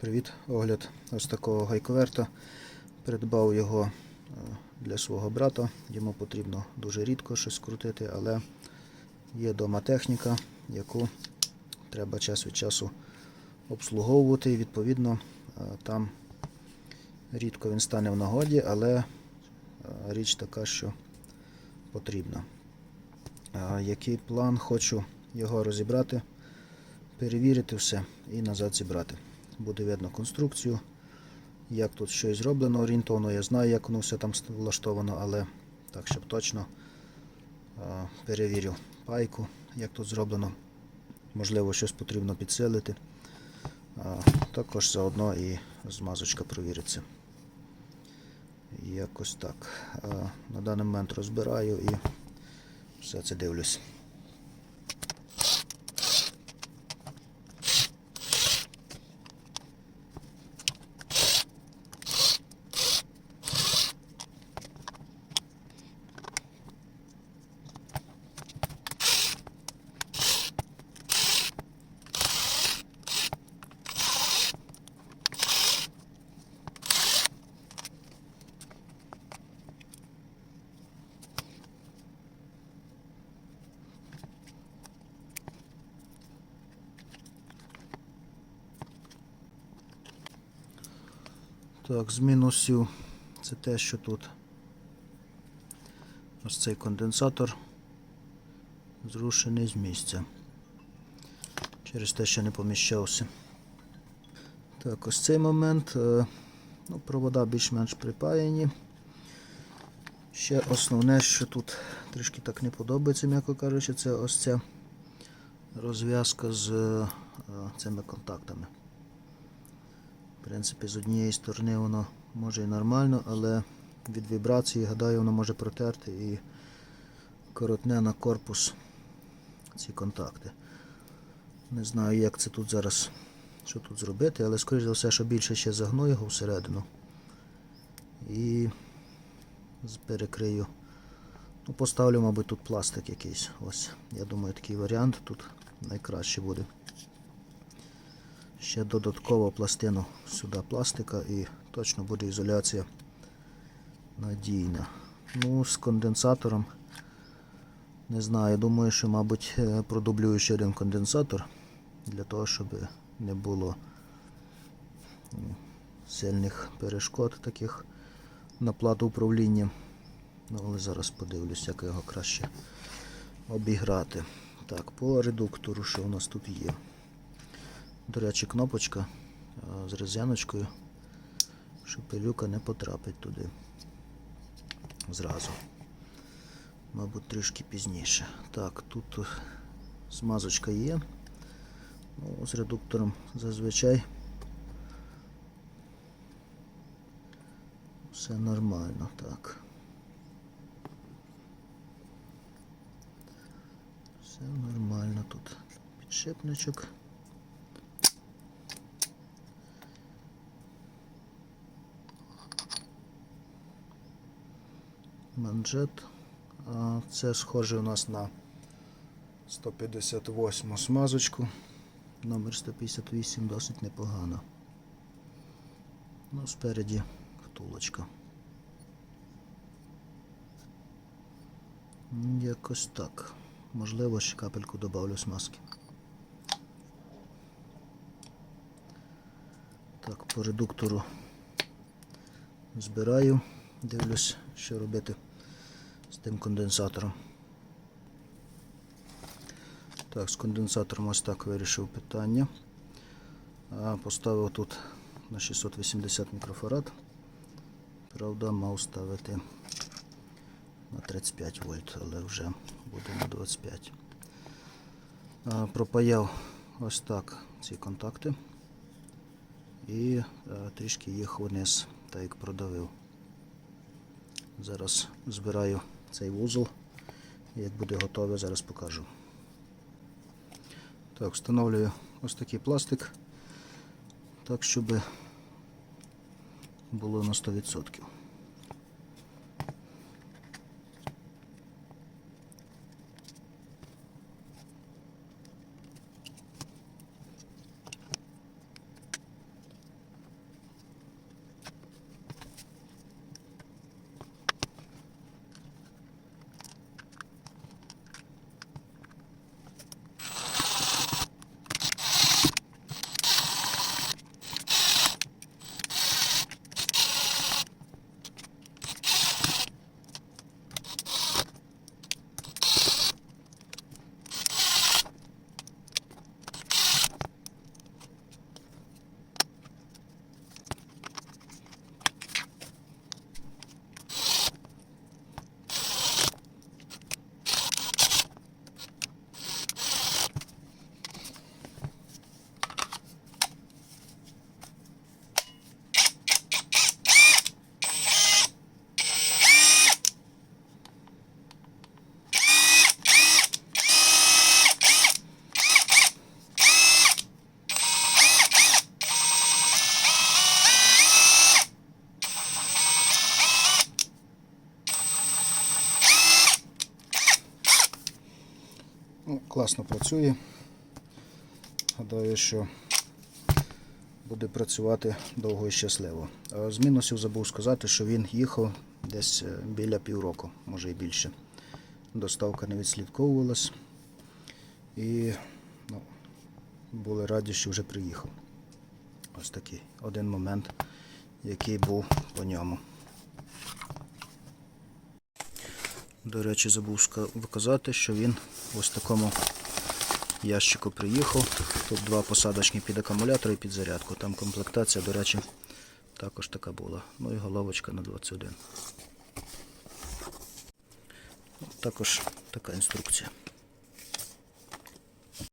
Привіт, огляд ось такого гайковерта. Придбав його е, для свого брата. Йому потрібно дуже рідко щось крутити, але є вдома техніка, яку треба час від часу обслуговувати. Відповідно е, там рідко він стане в нагоді, але е, річ така, що потрібна. Який план хочу його розібрати, перевірити все і назад зібрати. Буде видно конструкцію, як тут щось зроблено орієнтовно. Я знаю, як воно все там влаштовано, але так, щоб точно перевірю пайку, як тут зроблено. Можливо, щось потрібно підсилити. Також заодно і змазочка провіриться. Якось так. На даний момент розбираю і все це дивлюсь. Так, з мінусів це те, що тут ось цей конденсатор зрушений з місця. Через те, що не поміщався. Так, ось цей момент. е, Ну, провода більш-менш припаяні. Ще основне, що тут трішки так не подобається, м'яко кажучи, це ось ця розв'язка з е, цими контактами. В принципі, з однієї сторони воно може і нормально, але від вібрації, гадаю, воно може протерти і коротне на корпус ці контакти. Не знаю, як це тут зараз, що тут зробити, але скоріш за все, що більше ще загну його всередину. І перекрию. Ну, поставлю, мабуть, тут пластик якийсь. Ось, я думаю, такий варіант тут найкраще буде. Ще додатково пластину сюди пластика і точно буде ізоляція надійна. Ну, з конденсатором. Не знаю, думаю, що, мабуть, е, продублюю ще один конденсатор для того, щоб не було сильних перешкод таких на плату управління. Ну, але зараз подивлюсь, як його краще обіграти. Так, по редуктору, що у нас тут є. До речі, кнопочка е, з резиночкою, щоб пилюка не потрапить туди зразу. Мабуть, трішки пізніше. Так, тут змазочка є. Ну, з редуктором зазвичай все нормально, так. Все нормально тут. Підшипничок. Манжет. Це схоже у нас на 158 смазочку. Номер 158 досить непогано. Ну, спереді втулочка. Якось так. Можливо, ще капельку добавлю смазки. Так, по редуктору збираю, дивлюсь, що робити з тим конденсатором. Так, з конденсатором ось так вирішив питання. Поставив тут на 680 мікрофарад. Правда, мав ставити на 35 вольт, але вже буде на 25. А, Пропаяв ось так ці контакти і е, трішки їх вниз, так як продавив. Зараз збираю цей вузол. Як буде готове, зараз покажу. Так, встановлюю ось такий пластик, так, щоб було на 100%. Класно працює. Гадаю, що буде працювати довго і щасливо. З мінусів забув сказати, що він їхав десь е, біля півроку, може і більше. Доставка не відслідковувалась. І ну, були раді, що вже приїхав. Ось такий один момент, який був по ньому. До речі, забув ска- що він в ось такому ящику приїхав. Тут два посадочні під акумулятор і під зарядку. Там комплектація, до речі, також така була. Ну і головочка на 21. Також така інструкція.